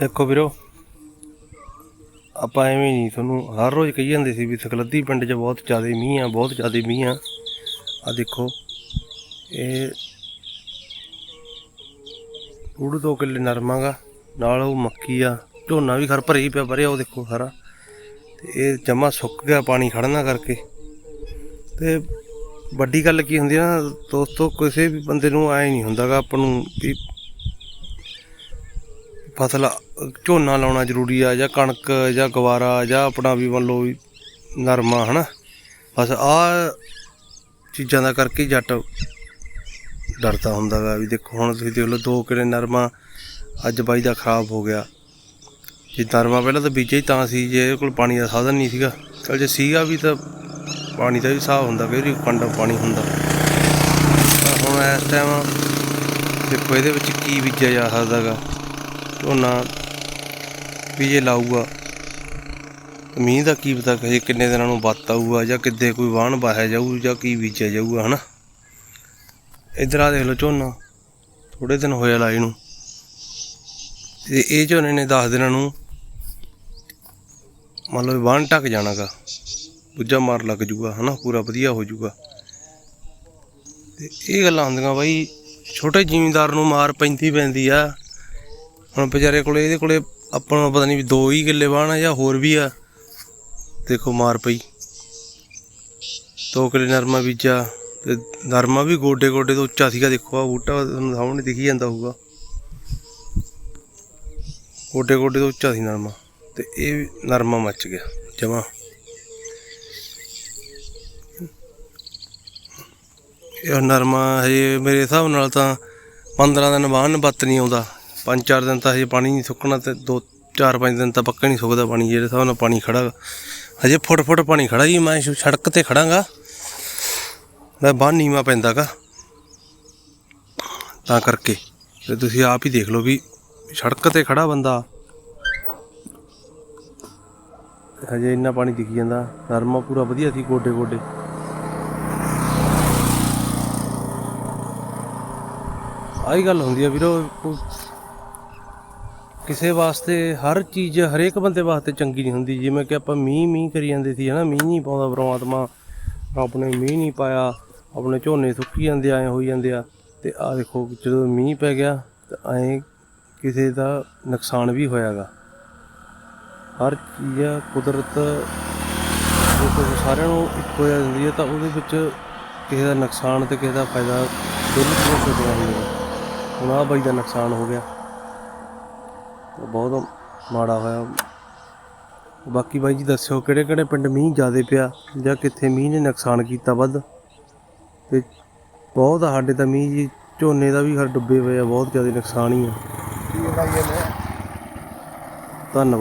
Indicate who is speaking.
Speaker 1: ਦੇਖੋ ਵੀਰੋ, ਆਪਾਂ ਐਵੇਂ ਨਹੀਂ, ਤੁਹਾਨੂੰ ਹਰ ਰੋਜ਼ ਕਹੀ ਜਾਂਦੇ ਸੀ ਵੀ ਸਕਲੱਦੀ ਪਿੰਡ 'ਚ ਬਹੁਤ ਜ਼ਿਆਦਾ ਮੀਂਹ ਆ, ਬਹੁਤ ਜ਼ਿਆਦਾ ਮੀਂਹ ਆ। ਆ ਦੇਖੋ, ਇਹ ਡੂਢ ਦੋ ਕਿੱਲੇ ਨਰਮਾ ਗਾ, ਨਾਲ ਉਹ ਮੱਕੀ ਆ, ਝੋਨਾ ਵੀ ਖਰ ਭਰੇ ਹੀ ਪਿਆ ਭਰਿਆ ਉਹ ਦੇਖੋ ਸਾਰਾ। ਤੇ ਇਹ ਜਮਾ ਸੁੱਕ ਗਿਆ ਪਾਣੀ ਖੜਨਾ ਕਰਕੇ। ਤੇ ਵੱਡੀ ਗੱਲ ਕੀ ਹੁੰਦੀ ਆ ਨਾ, ਦੋਸਤੋ, ਕਿਸੇ ਵੀ ਬੰਦੇ ਨੂੰ ਐ ਨਹੀਂ ਹੁੰਦਾਗਾ ਆਪਾਂ ਨੂੰ ਵੀ ਫਸਲ ਝੋਨਾ ਲਾਉਣਾ ਜ਼ਰੂਰੀ ਆ, ਜਾਂ ਕਣਕ, ਜਾਂ ਗਵਾਰਾ, ਜਾਂ ਆਪਣਾ ਵੀ ਮੰਨ ਲਓ ਵੀ ਨਰਮਾ, ਹਨਾ? ਬਸ ਆ ਚੀਜ਼ਾਂ ਦਾ ਕਰਕੇ ਜੱਟ ਡਰਦਾ ਹੁੰਦਾ ਗਾ ਵੀ ਦੇਖੋ, ਹੁਣ ਤੁਸੀਂ ਦੇਖ ਲਓ ਦੋ ਕਿਲੇ ਨਰਮਾ ਅੱਜ ਬਾਈ ਦਾ ਖਰਾਬ ਹੋ ਗਿਆ। ਜੇ ਨਰਮਾ ਪਹਿਲਾਂ ਤਾਂ ਬੀਜਿਆ ਹੀ ਤਾਂ ਸੀ, ਜੇ ਇਹਦੇ ਕੋਲ ਪਾਣੀ ਦਾ ਸਾਧਨ ਨਹੀਂ ਸੀਗਾ। ਚਲ ਜੇ ਸੀਗਾ ਵੀ ਤਾਂ ਪਾਣੀ ਦਾ ਵੀ ਹਿਸਾਬ ਹੁੰਦਾ ਕਈ ਵਾਰੀ ਕੰਡਾ ਪਾਣੀ ਹੁੰਦਾ। ਤਾਂ ਹੁਣ ਇਸ ਟਾਈਮ ਦੇਖੋ ਇਹਦੇ ਵਿੱਚ ਕੀ ਬੀਜਿਆ ਜਾ ਸਕਦਾ ਗਾ। ਝੋਨਾ ਵੀ ਜੇ ਲਾਊਗਾ। ਮੀਂਹ ਦਾ ਕੀ ਪਤਾ ਕਹੇ ਕਿੰਨੇ ਦਿਨਾਂ ਨੂੰ ਬੱਤ ਆਊਗਾ ਜਾਂ ਕਿੱਦੇ ਕੋਈ ਵਾਹਣ ਵਾਹਿਆ ਜਾਊ ਜਾਂ ਕੀ ਬੀਜਿਆ ਜਾਊਗਾ, ਹਨਾ? ਇਧਰ ਆ ਦੇਖ ਲਓ ਝੋਨਾ ਥੋੜੇ ਦਿਨ ਹੋਇਆ ਲਾਈ ਨੂੰ। ਤੇ ਇਹ ਝੋਨੇ ਨੇ 10 ਦਿਨਾਂ ਨੂੰ ਮੰਨ ਲਓ ਵੀ ਵਾਹਣ ਟੱਕ ਜਾਣਾਗਾ। ਦੂਜਾ ਮਾਰ ਲੱਗ ਜੂਗਾ, ਹਨਾ? ਪੂਰਾ ਵਧੀਆ ਹੋ ਜੂਗਾ। ਤੇ ਇਹ ਗੱਲਾਂ ਹੁੰਦੀਆਂ ਬਾਈ, ਛੋਟੇ ਜ਼ਿਮੀਂਦਾਰ ਨੂੰ ਮਾਰ ਪੈਂਦੀ ਪੈਂਦੀ ਆ। ਹੁਣ ਵਿਚਾਰੇ ਕੋਲੇ, ਇਹਦੇ ਕੋਲੇ ਆਪਾਂ ਨੂੰ ਪਤਾ ਨਹੀਂ ਵੀ ਦੋ ਹੀ ਕਿੱਲੇ ਵਾਹਣ ਆ ਜਾਂ ਹੋਰ ਵੀ ਆ। ਦੇਖੋ ਮਾਰ ਪਈ। ਦੋ ਕਿੱਲੇ ਨਰਮਾ ਬੀਜਾ ਤੇ ਨਰਮਾ ਵੀ ਗੋਡੇ ਗੋਡੇ ਤੋਂ ਉੱਚਾ ਸੀਗਾ। ਦੇਖੋ ਆ ਬੂਟਾ ਤੁਹਾਨੂੰ ਸਾਹਮਣੇ ਦਿਖੀ ਜਾਂਦਾ ਹੋਊਗਾ। ਗੋਡੇ ਗੋਡੇ ਤੋਂ ਉੱਚਾ ਸੀ ਨਰਮਾ ਤੇ ਇਹ ਵੀ ਨਰਮਾ ਮੱਚ ਗਿਆ, ਜਮਾ। ਇਹ ਨਰਮਾ ਹਜੇ ਮੇਰੇ ਹਿਸਾਬ ਨਾਲ ਤਾਂ 15 ਦਿਨ ਬਾਅਦ ਬੱਤ ਨਹੀਂ ਆਉਂਦਾ। ਪੰਜ ਚਾਰ ਦਿਨ ਤਾਂ ਹਜੇ ਪਾਣੀ ਨਹੀਂ ਸੁੱਕਣਾ ਤੇ ਦੋ ਚਾਰ ਪੰਜ ਦਿਨ ਤਾਂ ਪੱਕਾ ਨਹੀਂ ਸੁੱਕਦਾ ਪਾਣੀ, ਜਿਹੜੇ ਹਿਸਾਬ ਨਾਲ ਪਾਣੀ ਖੜਾ ਹਜੇ ਫੁੱਟ ਫੁੱਟ ਪਾਣੀ ਖੜਾ ਜੀ, ਮੈਂ ਸੜਕ ਤੇ ਖੜਾਂਗਾ। ਮੈਂ ਬਾਹਰ ਨੀਵਾ ਪੈਂਦਾਗਾ। ਤਾਂ ਕਰਕੇ, ਤੇ ਤੁਸੀਂ ਆਪ ਹੀ ਦੇਖ ਲਓ ਵੀ ਸੜਕ ਤੇ ਖੜਾ ਬੰਦਾ ਹਜੇ ਇੰਨਾ ਪਾਣੀ ਦਿਖੀ ਜਾਂਦਾ, ਨਰਮਾ ਪੂਰਾ ਵਧੀਆ ਸੀ ਗੋਡੇ ਗੋਡੇ ਆਹੀ ਗੱਲ ਹੁੰਦੀ ਆ ਵੀਰੋ ਕੋ- ਕਿਸੇ ਵਾਸਤੇ ਹਰ ਚੀਜ਼ ਹਰੇਕ ਬੰਦੇ ਵਾਸਤੇ ਚੰਗੀ ਨਹੀਂ ਹੁੰਦੀ। ਜਿਵੇਂ ਕਿ ਆਪਾਂ ਮੀਂਹ ਮੀਂਹ ਕਰੀ ਜਾਂਦੇ ਸੀ ਹਨਾ? ਮੀਂਹ ਨਹੀਂ ਪਾਉਂਦਾ ਪ੍ਰਮਾਤਮਾ। ਆਪਣੇ ਮੀਂਹ ਨਹੀਂ ਪਾਇਆ ਆਪਣੇ ਝੋਨੇ ਸੁੱਕੀ ਜਾਂਦੇ ਐ ਹੋਈ ਜਾਂਦੇ ਆ। ਤੇ ਆ ਦੇਖੋ ਜਦੋਂ ਮੀਂਹ ਪੈ ਗਿਆ ਤਾਂ ਐ ਕਿਸੇ ਦਾ ਨੁਕਸਾਨ ਵੀ ਹੋਇਆਗਾ। ਹਰ ਚੀਜ਼ ਆ, ਕੁਦਰਤ ਦੇਖੋ ਸਾਰਿਆਂ ਨੂੰ ਇੱਕੋ ਜਿਹਾ ਦਿੰਦੀ ਹੈ ਤਾਂ ਉਹਦੇ ਵਿੱਚ ਕਿਸੇ ਦਾ ਨੁਕਸਾਨ ਤੇ ਕਿਸੇ ਦਾ ਫਾਇਦਾ ਦੋਨੋਂ ਚੀਜ਼ਾਂ ਹੁੰਦੀਆਂ ਹੁੰਦੀਆਂ ਹੁਣ ਆਹ ਬਾਈ ਦਾ ਨੁਕਸਾਨ ਹੋ ਗਿਆ। ਤੇ ਬਹੁਤ ਮਾੜਾ ਹੋਇਆ। ਬਾਕੀ ਬਾਈ ਜੀ ਦੱਸਿਓ, ਕਿਹੜੇ ਕਿਹੜੇ ਪਿੰਡ ਮੀਂਹ ਜ਼ਿਆਦੇ ਪਿਆ ਜਾਂ ਕਿੱਥੇ ਮੀਂਹ ਨੇ ਨੁਕਸਾਨ ਕੀਤਾ ਵੱਧ? ਤੇ ਬਹੁਤ ਸਾਡੇ ਤਾਂ ਮੀਂਹ ਜੀ, ਝੋਨੇ ਦਾ ਵੀ ਹਰ ਡੁੱਬੇ ਹੋਏ ਆ, ਬਹੁਤ ਜ਼ਿਆਦਾ ਨੁਕਸਾਨ ਹੀ ਆ। ਧੰਨਵਾਦ।